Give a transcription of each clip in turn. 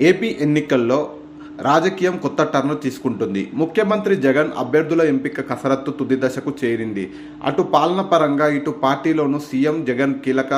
AP ఎన్నికల్లో రాజకీయం కొత్త టర్న్ తీసుకుంటుంది. ముఖ్యమంత్రి జగన్ అభ్యర్థుల ఎంపిక కసరత్తు తుది దశకు చేరింది. అటు పాలన పరంగా ఇటు పార్టీలోనూ సీఎం జగన్ కీలక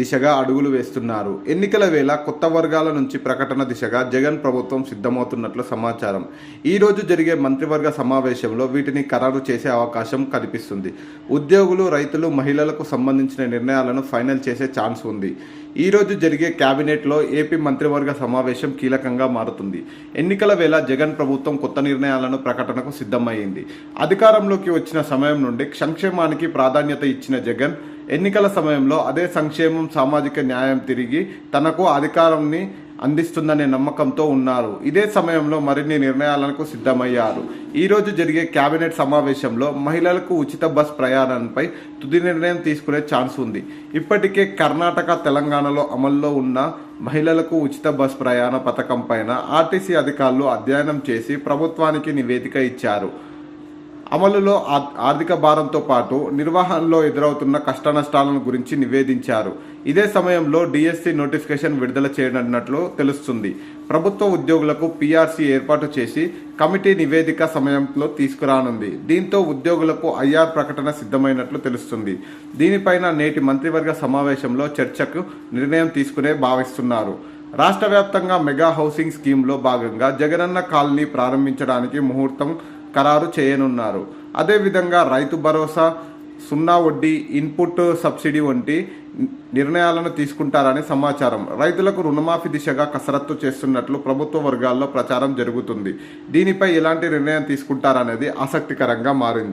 దిశగా అడుగులు వేస్తున్నారు. ఎన్నికల వేళ కొత్త వర్గాల నుంచి ప్రకటన దిశగా జగన్ ప్రభుత్వం సిద్ధమవుతున్నట్లు సమాచారం. ఈ రోజు జరిగే మంత్రివర్గ సమావేశంలో వీటిని ఖరారు చేసే అవకాశం కనిపిస్తుంది. ఉద్యోగులు రైతులు మహిళలకు సంబంధించిన నిర్ణయాలను ఫైనల్ చేసే ఛాన్స్ ఉంది. ఈరోజు జరిగే కేబినెట్లో ఏపీ మంత్రివర్గ సమావేశం కీలకంగా మారుతుంది. ఎన్నికల వేళ జగన్ ప్రభుత్వం కొత్త నిర్ణయాలను ప్రకటనకు సిద్ధమైంది అధికారంలోకి వచ్చిన సమయం నుండి సంక్షేమానికి ప్రాధాన్యత ఇచ్చిన జగన్ ఎన్నికల సమయంలో అదే సంక్షేమం సామాజిక న్యాయం తిరిగి తనకు అధికారాన్ని అందిస్తుందనే నమ్మకంతో ఉన్నారు. ఇదే సమయంలో మరిన్ని నిర్ణయాలకు సిద్ధమయ్యారు. ఈ రోజు జరిగే కేబినెట్ సమావేశంలో మహిళలకు ఉచిత బస్ ప్రయాణంపై తుది నిర్ణయం తీసుకునే ఛాన్స్ ఉంది. ఇప్పటికే కర్ణాటక తెలంగాణలో అమల్లో ఉన్న మహిళలకు ఉచిత బస్ ప్రయాణ పథకం పైన ఆర్టీసీ అధికారులు అధ్యయనం చేసి ప్రభుత్వానికి నివేదిక ఇచ్చారు. అమలులో ఆర్థిక భారంతో పాటు నిర్వహణలో ఎదురవుతున్న కష్టనష్టాలను గురించి నివేదించారు. ఇదే సమయంలో డిఎస్సి నోటిఫికేషన్ విడుదల చేయనున్నట్లు తెలుస్తుంది. ప్రభుత్వ ఉద్యోగులకు పీఆర్సీ ఏర్పాటు చేసి కమిటీ నివేదిక సమయంలో తీసుకురానుంది. దీంతో ఉద్యోగులకు ఐఆర్ ప్రకటన సిద్ధమైనట్లు తెలుస్తుంది. దీనిపైన నేటి మంత్రివర్గ సమావేశంలో చర్చకు నిర్ణయం తీసుకునే భావిస్తున్నారు. రాష్ట్ర వ్యాప్తంగా మెగా హౌసింగ్ స్కీమ్లో భాగంగా జగనన్న కాలనీ ప్రారంభించడానికి ముహూర్తం ఖరారు చేయనున్నారు. అదేవిధంగా రైతు భరోసా సున్నా వడ్డీ ఇన్పుట్ సబ్సిడీ వంటి నిర్ణయాలను తీసుకుంటారని సమాచారం. రైతులకు రుణమాఫీ దిశగా కసరత్తు చేస్తున్నట్లు ప్రభుత్వ వర్గాల్లో ప్రచారం జరుగుతుంది. దీనిపై ఎలాంటి నిర్ణయం తీసుకుంటారనేది ఆసక్తికరంగా మారింది.